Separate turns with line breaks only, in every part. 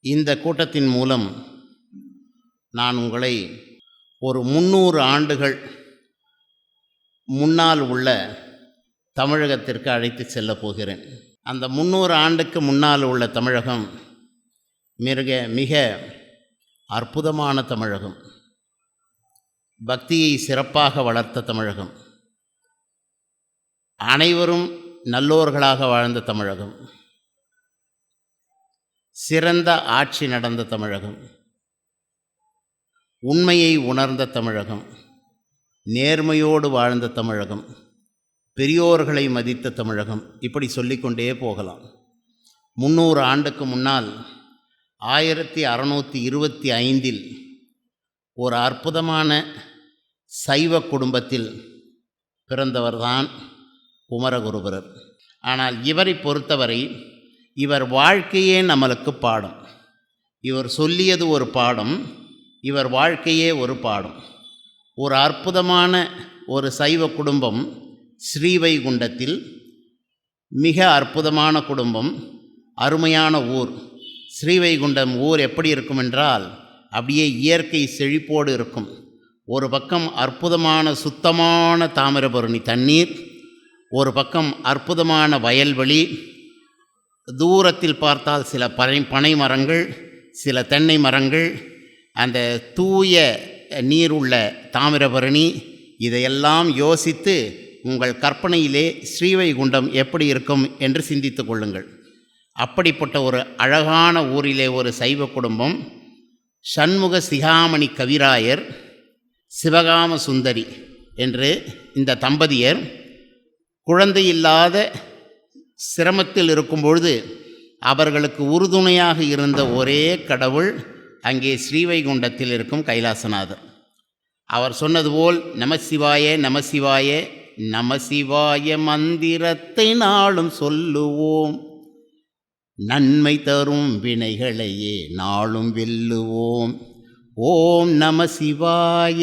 இந்த கூட்டத்தின் மூலம் நான் உங்களை ஒரு முந்நூறு ஆண்டுகள் முன்னால் உள்ள தமிழகத்திற்கு அழைத்து செல்ல போகிறேன். அந்த முந்நூறு ஆண்டுக்கு முன்னால் உள்ள தமிழகம் மிக மிக அற்புதமான தமிழகம். பக்தியை சிறப்பாக வளர்த்த தமிழகம். அனைவரும் நல்லோர்களாக வாழ்ந்த தமிழகம். சிறந்த ஆட்சி நடந்த தமிழகம். உண்மையை உணர்ந்த தமிழகம். நேர்மையோடு வாழ்ந்த தமிழகம். பெரியோர்களை மதித்த தமிழகம். இப்படி சொல்லிக்கொண்டே போகலாம். முந்நூறு ஆண்டுக்கு முன்னால் ஆயிரத்தி அறநூற்றி இருபத்தி ஐந்தில் ஒரு அற்புதமான சைவ குடும்பத்தில் பிறந்தவர்தான் குமரகுருபரர். ஆனால் இவரை பொறுத்தவரை இவர் வாழ்க்கையே நம்மளுக்கு பாடம். இவர் சொல்லியது ஒரு பாடம் இவர் வாழ்க்கையே ஒரு பாடம். ஒரு அற்புதமான ஒரு சைவ குடும்பம் ஸ்ரீவைகுண்டத்தில் மிக அற்புதமான குடும்பம் அருமையான ஊர். ஸ்ரீவைகுண்டம் ஊர் எப்படி இருக்கும் என்றால் அப்படியே இயற்கை செழிப்போடு இருக்கும். ஒரு பக்கம் அற்புதமான சுத்தமான தாமிரபரணி தண்ணீர் ஒரு பக்கம் அற்புதமான வயல்வெளி தூரத்தில் பார்த்தால் சில பனை பனை மரங்கள் சில தென்னை மரங்கள் அந்த தூய நீருள்ள தாமிரபரணி இதையெல்லாம் யோசித்து உங்கள் கற்பனையிலே ஸ்ரீவைகுண்டம் எப்படி இருக்கும் என்று சிந்தித்து கொள்ளுங்கள். அப்படிப்பட்ட ஒரு அழகான ஊரிலே ஒரு சைவ குடும்பம் சண்முக சிகாமணி கவிராயர் சிவகாம சுந்தரி என்று இந்த தம்பதியர் குழந்தை இல்லாத சிரமத்தில் இருக்கும்பொழுது அவர்களுக்கு உறுதுணையாக இருந்த ஒரே கடவுள் அங்கே ஸ்ரீவைகுண்டத்தில் இருக்கும் கைலாசநாதர். அவர் சொன்னது போல் நமசிவாய நமசிவாய நமசிவாய மந்திரத்தை நாளும் சொல்லுவோம். நன்மை தரும் வினைகளையே நாளும் வெல்லுவோம். ஓம் நம சிவாய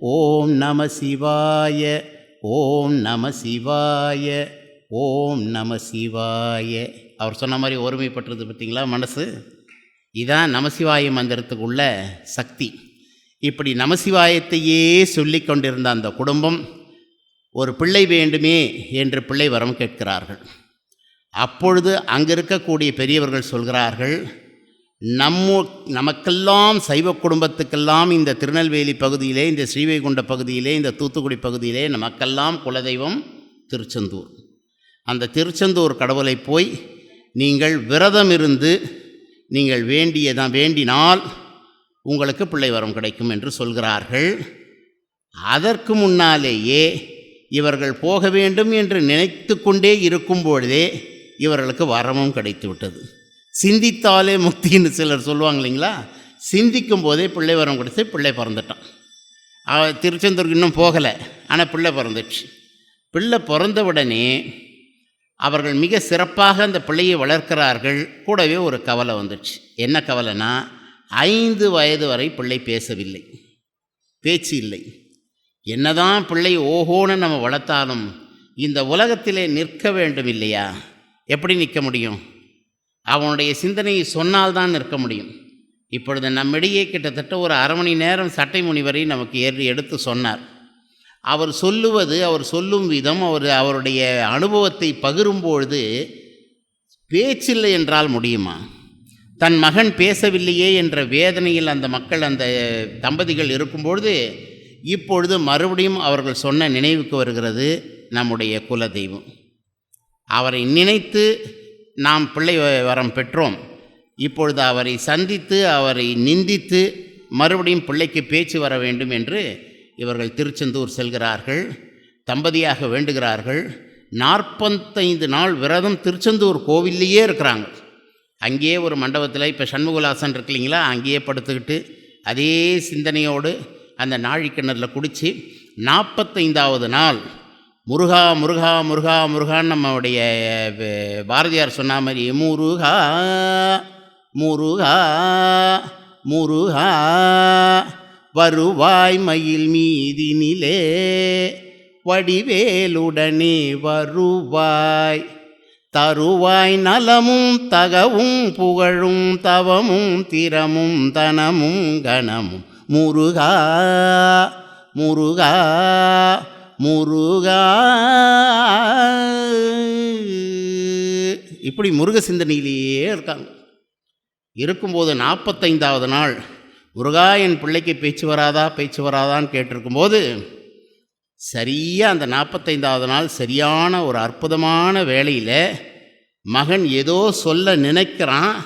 ஓம் நம சிவாய ஓம் நம சிவாய ஓம் நம சிவாய. அவர் சொன்ன மாதிரி ஒருமைப்பட்டது பார்த்தீங்களா மனசு? இதான் நமசிவாய மந்திரத்துக்குள்ள சக்தி. இப்படி நமசிவாயத்தையே சொல்லி கொண்டிருந்த அந்த குடும்பம் ஒரு பிள்ளை வேண்டுமே என்று பிள்ளை வரம் கேட்கிறார்கள். அப்பொழுது அங்கே இருக்கக்கூடிய பெரியவர்கள் சொல்கிறார்கள் நம்ம நமக்கெல்லாம் சைவ குடும்பத்துக்கெல்லாம் இந்த திருநெல்வேலி பகுதியிலே இந்த ஸ்ரீவைகுண்ட பகுதியிலே இந்த தூத்துக்குடி பகுதியிலே நமக்கெல்லாம் குலதெய்வம் திருச்செந்தூர். அந்த திருச்செந்தூர் கடவுளை போய் நீங்கள் விரதம் இருந்து நீங்கள் வேண்டியதான் வேண்டினால் உங்களுக்கு பிள்ளை வரம் கிடைக்கும் என்று சொல்கிறார்கள். அதற்கு முன்னாலேயே இவர்கள் போக வேண்டும் என்று நினைத்து கொண்டே இருக்கும் பொழுதே இவர்களுக்கு வரமும் கிடைத்து விட்டது சிந்தித்தாலே முக்தின்னு சிலர் சொல்லுவாங்க இல்லைங்களா? சிந்திக்கும் போதே பிள்ளை வரம் கிடைத்து பிள்ளை பிறந்துட்டான். திருச்செந்தூருக்கு இன்னும் போகலை ஆனால் பிள்ளை பிறந்துச்சு பிள்ளை பிறந்த உடனே அவர்கள் மிக சிறப்பாக அந்த பிள்ளையை வளர்க்கிறார்கள். கூடவே ஒரு கவலை வந்துடுச்சு. என்ன கவலைனா ஐந்து வயது வரை பிள்ளை பேசவில்லை. பேச்சு இல்லை. என்னதான் பிள்ளை ஓஹோன்னு நம்ம வளர்த்தாலும் இந்த உலகத்திலே நிற்க வேண்டும் இல்லையா? எப்படி நிற்க முடியும்? அவனுடைய சிந்தனையை சொன்னால்தான் நிற்க முடியும். இப்பொழுது நம்மிடையே கிட்டத்தட்ட ஒரு அரை மணி நேரம் சட்டை முனிவரை நமக்கு ஏறி எடுத்து சொன்னார். அவர் சொல்லுவது அவர் சொல்லும் விதம் அவர் அவருடைய அனுபவத்தை பகிரும்பொழுது பேச்சில்லை என்றால் முடியுமா? தன் மகன் பேசவில்லையே என்ற வேதனையில் அந்த மக்கள் அந்த தம்பதிகள் இருக்கும்பொழுது இப்பொழுது மறுபடியும் அவர்கள் சொன்ன நினைவுக்கு வருகிறது நம்முடைய குலதெய்வம். அவரை நினைத்து நாம் பிள்ளை வரம் பெற்றோம். இப்பொழுது அவரை சந்தித்து அவரை நிந்தித்து மறுபடியும் பிள்ளைக்கு பேச்சு வர வேண்டும் என்று இவர்கள் திருச்செந்தூர் செல்கிறார்கள் தம்பதியாக வேண்டுகிறார்கள். நாற்பத்தைந்து நாள் விரதம் திருச்செந்தூர் கோவில்லையே இருக்கிறாங்க. அங்கேயே ஒரு மண்டபத்தில் இப்போ சண்முகலாசன் இருக்கு இல்லைங்களா அங்கேயே படுத்துக்கிட்டு அதே சிந்தனையோடு அந்த நாழிக்கிணறில் குடித்து நாற்பத்தைந்தாவது நாள் முருகா முருகா முருகா முருகான்னு நம்மளுடைய பாரதியார் சொன்ன மாதிரி முருகா முருகா முருகா வருவாய் மயில் மீதினிலே. வடிவேலுடனே வருவாய். தருவாய் நலமும் தகவும் புகழும் தவமும் திறமும் தனமும் கணமும் முருகா முருகா முருகா. இப்படி முருக சிந்தனையிலேயே இருக்காங்க. இருக்கும்போது நாற்பத்தைந்தாவது நாள். முருகா என் பிள்ளைக்கு பேச்சு வராதா பேச்சு வராதான்னு கேட்டிருக்கும்போது சரியாக அந்த நாற்பத்தைந்தாவது நாள் சரியான ஒரு அற்புதமான வேலையில் மகன் ஏதோ சொல்ல நினைக்கிறான்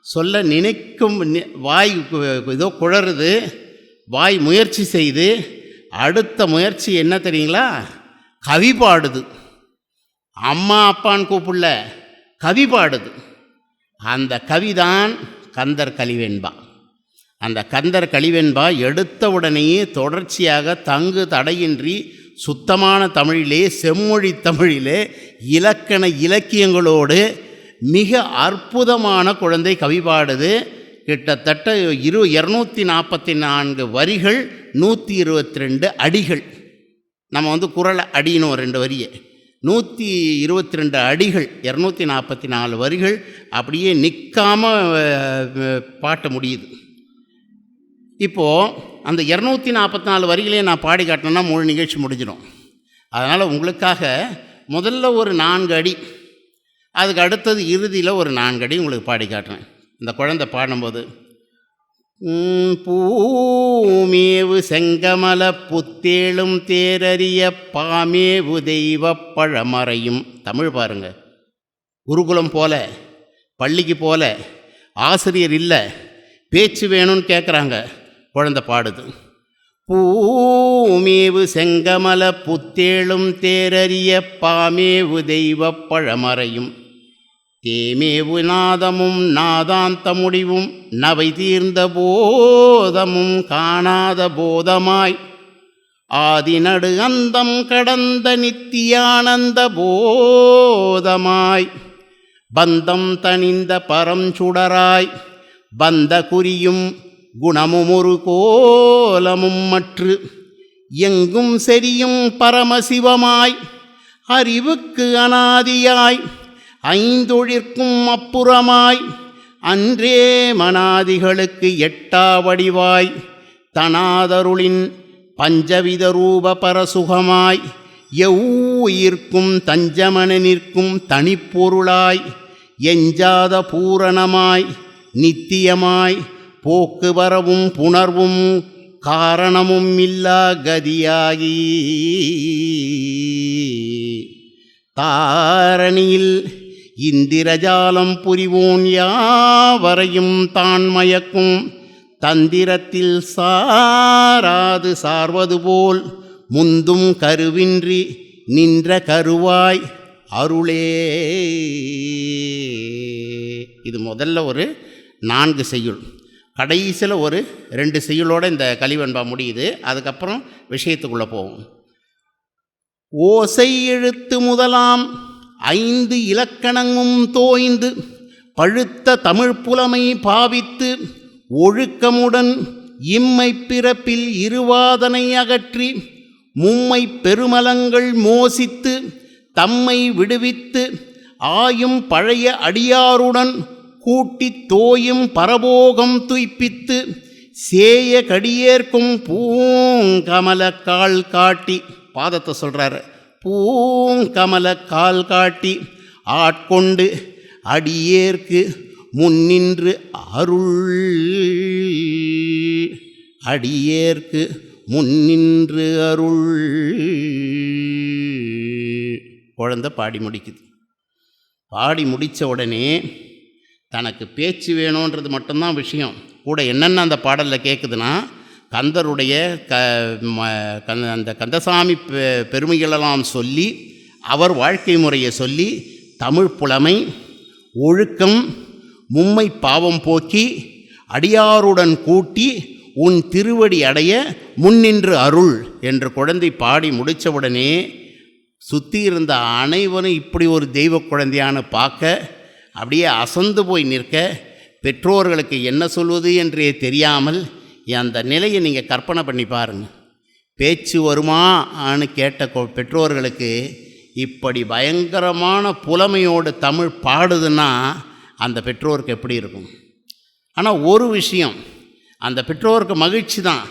சொல்ல நினைக்கும் நி- வாய் ஏதோ குழறுது வாய் முயற்சி செய்து அடுத்த முயற்சி என்ன தெரியுங்களா? கவி பாடுது. அம்மா அப்பான்னு கூப்பிடல கவி பாடுது. அந்த கவிதான் கந்தர் கலிவெண்பா. அந்த கந்தர் கலிவெண்பா எடுத்த உடனேயே தொடர்ச்சியாக தங்கு தடையின்றி சுத்தமான தமிழிலே செம்மொழி தமிழிலே இலக்கண இலக்கியங்களோடு மிக அற்புதமான குழந்தை கவி பாடுது. கிட்டத்தட்ட இரு இரநூத்தி நாற்பத்தி நான்கு வரிகள் நூற்றி இருபத்தி ரெண்டு அடிகள். நம்ம வந்து குரலை அடியணும் ரெண்டு வரியை. நூற்றி இருபத்தி ரெண்டு அடிகள் இரநூத்தி நாற்பத்தி நாலு வரிகள் அப்படியே நிற்காமல் பாட்ட முடியுது. இப்போது அந்த இரநூத்தி நாற்பத்தி நாலு வரிகளையே நான் பாடி காட்டினேன்னா முழு நிகழ்ச்சி முடிஞ்சிடும். அதனால் உங்களுக்காக முதல்ல ஒரு நான்கு அடி அதுக்கு அடுத்தது இறுதியில் ஒரு நான்கு அடி உங்களுக்கு பாடி காட்டுறேன். இந்த குழந்தை பாடும்போது பூமேவு செங்கமல புத்தேளும் தேரறிய பாமேவு தெய்வ பழமறையும். தமிழ் பாருங்கள் குருகுலம் போல பள்ளிக்கு போல ஆசிரியர் இல்லை பேச்சு வேணும்னு கேட்குறாங்க குழந்தை பாடுது. பூமேவு செங்கமல புத்தேளும் தேரறிய பாமேவு தெய்வ பழமறையும். தேமேவு நாதமும் நாதாந்த முடிவும் நவை தீர்ந்த போதமும் காணாத போதமாய். ஆதிநடு அந்தம் கடந்த நித்தியானந்த போதமாய். பந்தம் தணிந்த பரஞ்சுடராய் பந்த குறியும் குணமும் ஒரு கோலமும் மற்று எங்கும் செரியும் பரமசிவமாய் அறிவுக்கு அனாதியாய் ஐந்தொழிற்கும் அப்புறமாய் அன்றே மனாதிகளுக்கு எட்டா வடிவாய் தனாதருளின் பஞ்சவித ரூப பரசுகமாய் எவ்வுயிர்க்கும் தஞ்சமன நிற்கும் தனிப்பொருளாய் எஞ்சாத பூரணமாய் நித்தியமாய் போக்கு வரவும் புணர்வும் காரணமும் இல்லா கதியாகி. தாரணியில் இந்திரஜாலம் புரிவோன் யாவரையும் தான் மயக்கும். தந்திரத்தில் சாராது சார்வது போல் முந்தும் கருவின்றி நின்ற கருவாய் அருளே. இது முதல்ல ஒரு நான்கு செய்யுள். கடைசியில் ஒரு ரெண்டு செய்யுளோடு இந்த கலிவன்பா முடியுது. அதுக்கப்புறம் விஷயத்துக்குள்ளே போவோம். ஓசை எழுத்து முதலாம் ஐந்து இலக்கணமும் தோய்ந்து பழுத்த தமிழ் புலமை பாவித்து ஒழுக்கமுடன் இம்மை பிறப்பில் இருவாதனை அகற்றி மும்மை பெருமலங்கள் மோசித்து தம்மை விடுவித்து ஆயும் பழைய அடியாருடன் கூட்டித் தோயும் பரபோகம் துய்ப்பித்து சேய கடியேற்கும் பூங்கமல கால் காட்டி பாதத்தை சொல்கிறாரு பூங்கமல கால் காட்டி ஆட்கொண்டு அடியேற்கு முன்னின்று அருள். அடியேற்கு முன்னின்று அருள். குழந்தை பாடி முடிக்குது. பாடி முடித்த உடனே தனக்கு பேச்சு வேணுன்றது மட்டும்தான் விஷயம். கூட என்னென்ன அந்த பாடலில் கேட்குதுன்னா கந்தருடைய க ம- கந்த- அந்த கந்தசாமி பெ பெருமைகளெல்லாம் சொல்லி அவர் வாழ்க்கை முறையை சொல்லி தமிழ் புலமை ஒழுக்கம் மும்மை பாவம் போக்கி அடியாருடன் கூட்டி உன் திருவடி அடைய முன்னின்று அருள் என்று குழந்தை பாடி முடித்தவுடனே சுற்றி இருந்த அனைவரும் இப்படி ஒரு தெய்வ குழந்தையான்னு பார்க்க அப்படியே அசந்து போய் நிற்க பெற்றோர்களுக்கு என்ன சொல்வது என்றே தெரியாமல் அந்த நிலையை நீங்கள் கற்பனை பண்ணி பாருங்கள் பேச்சு வருமான்னு கேட்ட பெற்றோர்களுக்கு இப்படி பயங்கரமான புலமையோடு தமிழ் பாடுதுன்னா அந்த பெற்றோருக்கு எப்படி இருக்கும்? ஆனால் ஒரு விஷயம் அந்த பெற்றோருக்கு மகிழ்ச்சி தான்.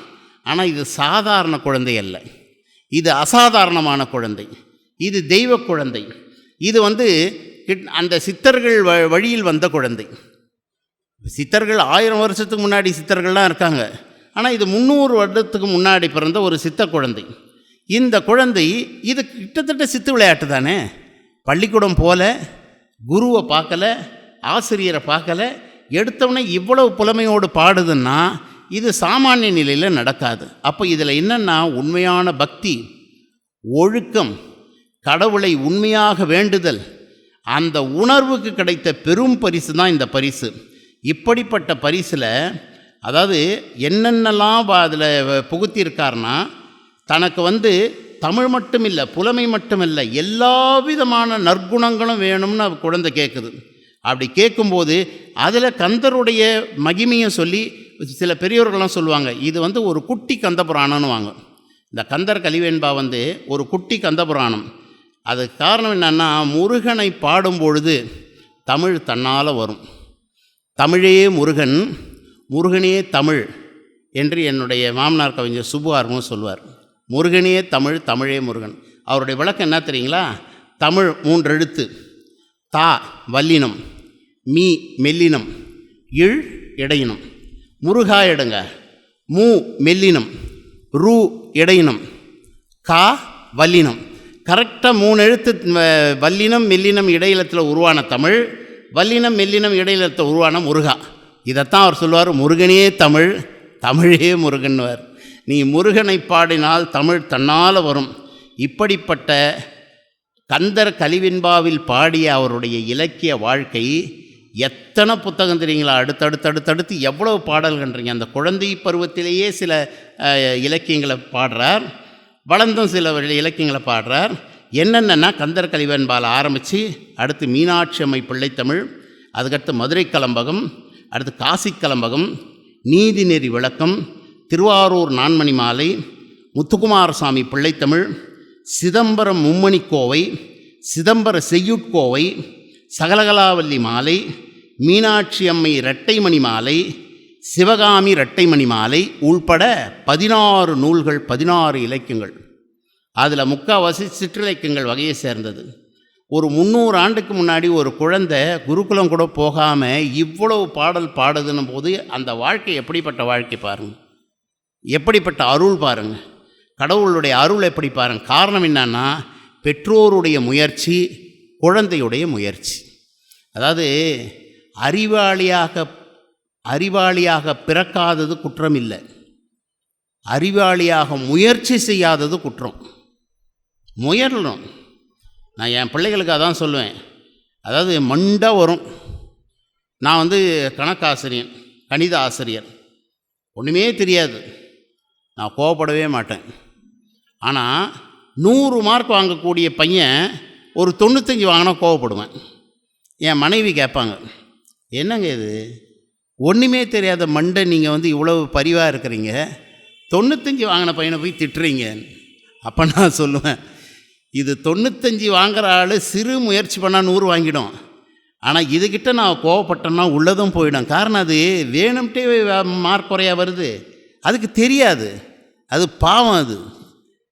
ஆனால் இது சாதாரண குழந்தை அல்ல. இது அசாதாரணமான குழந்தை. இது தெய்வ குழந்தை. இது வந்து அந்த சித்தர்கள் வ வழியில் வந்த குழந்தை. சித்தர்கள் ஆயிரம் வருஷத்துக்கு முன்னாடி சித்தர்கள்லாம் இருக்காங்க. ஆனால் இது முந்நூறு வருடத்துக்கு முன்னாடி பிறந்த ஒரு சித்த குழந்தை. இந்த குழந்தை இது கிட்டத்தட்ட சித்து விளையாட்டு தானே? பள்ளிக்கூடம் போல குருவை பார்க்கல ஆசிரியரை பார்க்கல எடுத்தவொடனே இவ்வளவு புலமையோடு பாடுதுன்னா இது சாமானிய நிலையில் நடக்காது. அப்போ இதில் என்னென்னா உண்மையான பக்தி ஒழுக்கம் கடவுளை உண்மையாக வேண்டுதல் அந்த உணர்வுக்கு கிடைத்த பெரும் பரிசு தான் இந்த பரிசு. இப்படிப்பட்ட பரிசில் அதாவது என்னென்னலாம் அதில் புகுத்தியிருக்காருன்னா தனக்கு வந்து தமிழ் மட்டும் இல்லை புலமை மட்டும் இல்லை எல்லா விதமான நற்குணங்களும் வேணும்னு குழந்தை கேட்குது அப்படி கேட்கும்போது அதில் கந்தருடைய மகிமையை சொல்லி சில பெரியவர்கள்லாம் சொல்லுவாங்க இது வந்து ஒரு குட்டி கந்த புராணம்னு வாங்க இந்த கந்தர் கலிவேண்பா வந்து ஒரு குட்டி கந்த புராணம் அதுக்கு காரணம் என்னென்னா முருகனை பாடும் பொழுது தமிழ் தன்னால் வரும். தமிழே முருகன் முருகனே தமிழ் என்று என்னுடைய மாமனார் கவிஞர் சுப்பு ஆர்வம் சொல்வார். முருகனே தமிழ் தமிழே முருகன். அவருடைய விளக்கம் என்ன தெரியுங்களா? தமிழ் மூன்று எழுத்து தா வல்லினம். மீ மெல்லினம். இழ் இடையினம். முருகா எடுங்க. மூ மெல்லினம். ரூ இடையினம். கா வல்லினம். கரெக்டாக மூணு எழுத்து வல்லினம் மெல்லினம் இடையிலத்தில் உருவான தமிழ் வல்லினம் மெல்லினம் இடையிலத்தில் உருவான முருகா. இதைத்தான் அவர் சொல்லுவார் முருகனே தமிழ் தமிழே முருகன்வார் நீ முருகனை பாடினால் தமிழ் தன்னால் வரும். இப்படிப்பட்ட கந்தர் கலிவின்பாவில் பாடிய அவருடைய இலக்கிய வாழ்க்கை எத்தனை புத்தகம் தெரியுங்களா? அடுத்தடுத்து அடுத்தடுத்து எவ்வளவு பாடல்கன்றீங்க அந்த குழந்தை பருவத்திலேயே சில இலக்கியங்களை பாடுறார். வளர்ந்தும் சில இலக்கியங்களை பாடுறார். என்னென்னா கந்தர் கலிவெண்பால் ஆரம்பித்து அடுத்து மீனாட்சி அம்மை பிள்ளைத்தமிழ் அதுக்கடுத்து மதுரை கலம்பகம் அடுத்து காசி கலம்பகம் நீதிநெறி விளக்கம் திருவாரூர் நான்மணி மாலை முத்துக்குமாரசாமி பிள்ளைத்தமிழ் சிதம்பரம் மும்மணி கோவை சிதம்பர செய்யுட்கோவை சகலகலாவல்லி மாலை மீனாட்சி அம்மை இரட்டைமணி மாலை சிவகாமி இரட்டைமணி மாலை உள்பட பதினாறு நூல்கள் பதினாறு இலக்கியங்கள். அதில் முக்கால்வாசி சிற்றிலக்கியங்கள் வகையை சேர்ந்தது. ஒரு முந்நூறு ஆண்டுக்கு முன்னாடி ஒரு குழந்தை குருகுலம் கூட போகாமல் இவ்வளவு பாடல் பாடுதுன்னும் போது அந்த வாழ்க்கை எப்படிப்பட்ட வாழ்க்கை பாருங்கள் எப்படிப்பட்ட அருள் பாருங்கள் கடவுளுடைய அருள் எப்படி பாருங்கள் காரணம் என்னன்னா பெற்றோருடைய முயற்சி குழந்தையுடைய முயற்சி. அதாவது அறிவாளியாக அறிவாளியாக பிறக்காதது குற்றம் இல்லை அறிவாளியாக முயற்சி செய்யாதது குற்றம். முயறணும். நான் என் பிள்ளைகளுக்கு அதான் சொல்லுவேன். அதாவது மண்ட வரும். நான் வந்து கணக்காசிரியன் கணித ஆசிரியர். ஒன்றுமே தெரியாது. நான் கோவப்படவே மாட்டேன். ஆனால் நூறு மார்க் வாங்கக்கூடிய பையன் ஒரு தொண்ணூத்தஞ்சு வாங்கினா கோவப்படுவேன். என் மனைவி கேட்பாங்க என்னங்க இது? ஒன்றுமே தெரியாத மண்டை நீங்கள் வந்து இவ்வளவு பரிவாக இருக்கிறீங்க. தொண்ணூத்தஞ்சு வாங்கின பையனை போய் திட்டுறீங்க. அப்போ நான் சொல்லுவேன் இது தொண்ணூத்தஞ்சு வாங்குற ஆள் சிறு முயற்சி பண்ணால் நூறு வாங்கிடும். ஆனால் இதுக்கிட்ட நான் கோவப்பட்டேன்னா உள்ளதும் போயிடும். காரணம் அது வேணும்ட்டே மார்க் குறையா வருது. அதுக்கு தெரியாது. அது பாவம் அது.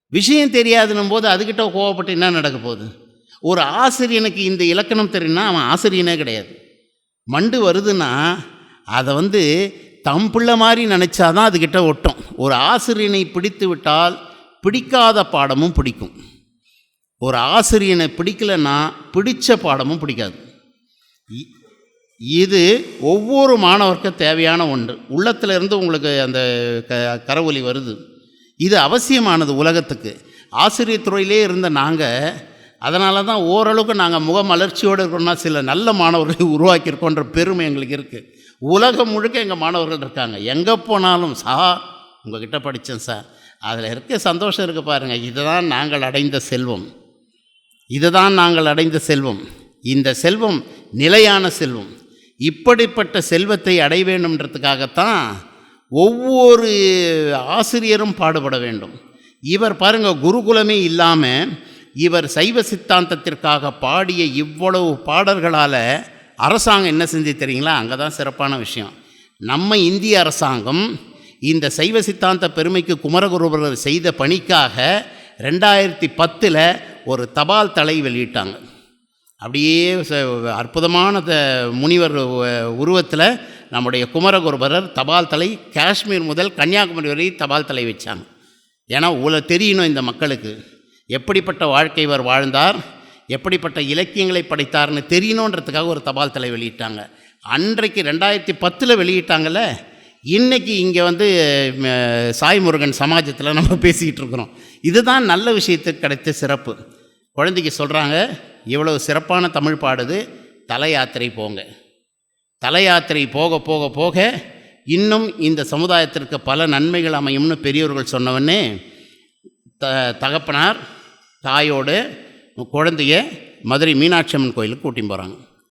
விஷயம் தெரியாதுன்னும் போது அதுக்கிட்ட கோவப்பட்டு என்ன நடக்க போகுது? ஒரு ஆசிரியனுக்கு இந்த இலக்கணம் தெரியும்னா அவன் ஆசிரியனே கிடையாது. மண்டு வருதுன்னா அதை வந்து தம் பிள்ளை மாதிரி நினச்சாதான் அதுக்கிட்ட ஒட்டும். ஒரு ஆசிரியனை பிடித்து விட்டால் பிடிக்காத பாடமும் பிடிக்கும். ஒரு ஆசிரியனை பிடிக்கலைன்னா பிடித்த பாடமும் பிடிக்காது. இது ஒவ்வொரு மாணவருக்கும் தேவையான ஒன்று. உள்ளத்துல இருந்து உங்களுக்கு அந்த க கரவொலி வருது. இது அவசியமானது உலகத்துக்கு. ஆசிரியர் துறையிலே இருந்த நாங்கள் அதனால தான் ஓரளவுக்கு நாங்கள் முகமலர்ச்சியோடு இருக்கோம்னா சில நல்ல மாணவர்களை உருவாக்கியிருக்கோன்ற பெருமை எங்களுக்கு இருக்குது உலகம் முழுக்க எங்கள் மாணவர்கள் இருக்காங்க. எங்கே போனாலும் சார் உங்ககிட்ட படித்தேன் சார். அதில் இருக்க சந்தோஷம் இருக்குது பாருங்கள் இதுதான் நாங்கள் அடைந்த செல்வம். இதுதான் நாங்கள் அடைந்த செல்வம். இந்த செல்வம் நிலையான செல்வம். இப்படிப்பட்ட செல்வத்தை அடைய வேண்டும்ன்றதுக்காகத்தான் ஒவ்வொரு ஆசிரியரும் பாடுபட வேண்டும். இவர் பாருங்கள் குருகுலமே இல்லாமல் இவர் சைவ சித்தாந்தத்திற்காக பாடிய இவ்வளவு பாடல்களால் அரசாங்கம் என்ன செஞ்சு தெரியுங்களா? அங்கே தான் சிறப்பான விஷயம். நம்ம இந்திய அரசாங்கம் இந்த சைவ சித்தாந்த பெருமைக்கு குமரகுருபரர் செய்த பணிக்காக ரெண்டாயிரத்தி பத்தில் ஒரு தபால் தலை வெளியிட்டாங்க. அப்படியே ச- அற்புதமான த முனிவர் உருவத்தில் நம்முடைய குமரகுருபரர் தபால் தலை காஷ்மீர் முதல் கன்னியாகுமரி வரை தபால் தலை வச்சாங்க. ஏன்னா உல தெரியணும் இந்த மக்களுக்கு. எப்படிப்பட்ட வாழ்க்கை இவர் வாழ்ந்தார்? எப்படிப்பட்ட இலக்கியங்களை படைத்தார்னு தெரியணுன்றதுக்காக ஒரு தபால் தலை வெளியிட்டாங்க. அன்றைக்கு ரெண்டாயிரத்தி பத்தில் வெளியிட்டாங்கல்ல இன்றைக்கி இங்கே வந்து சாய்முருகன் சாய் முருகன் சமாஜத்தில் நம்ம பேசிக்கிட்டு இருக்கிறோம் இதுதான் நல்ல விஷயத்துக்கு கிடைத்த சிறப்பு. குழந்தைக்கு சொல்கிறாங்க இவ்வளவு சிறப்பான தமிழ் பாடுது தலை யாத்திரை போங்க. தலை யாத்திரை போக போக போக இன்னும் இந்த சமுதாயத்திற்கு பல நன்மைகள் அமையும்னு பெரியவர்கள் சொன்னவொடனே த தகப்பனார் தாயோடு குழந்தைய மதுரை மீனாட்சி அம்மன் கோயிலுக்கு கூட்டின்னு போகிறாங்க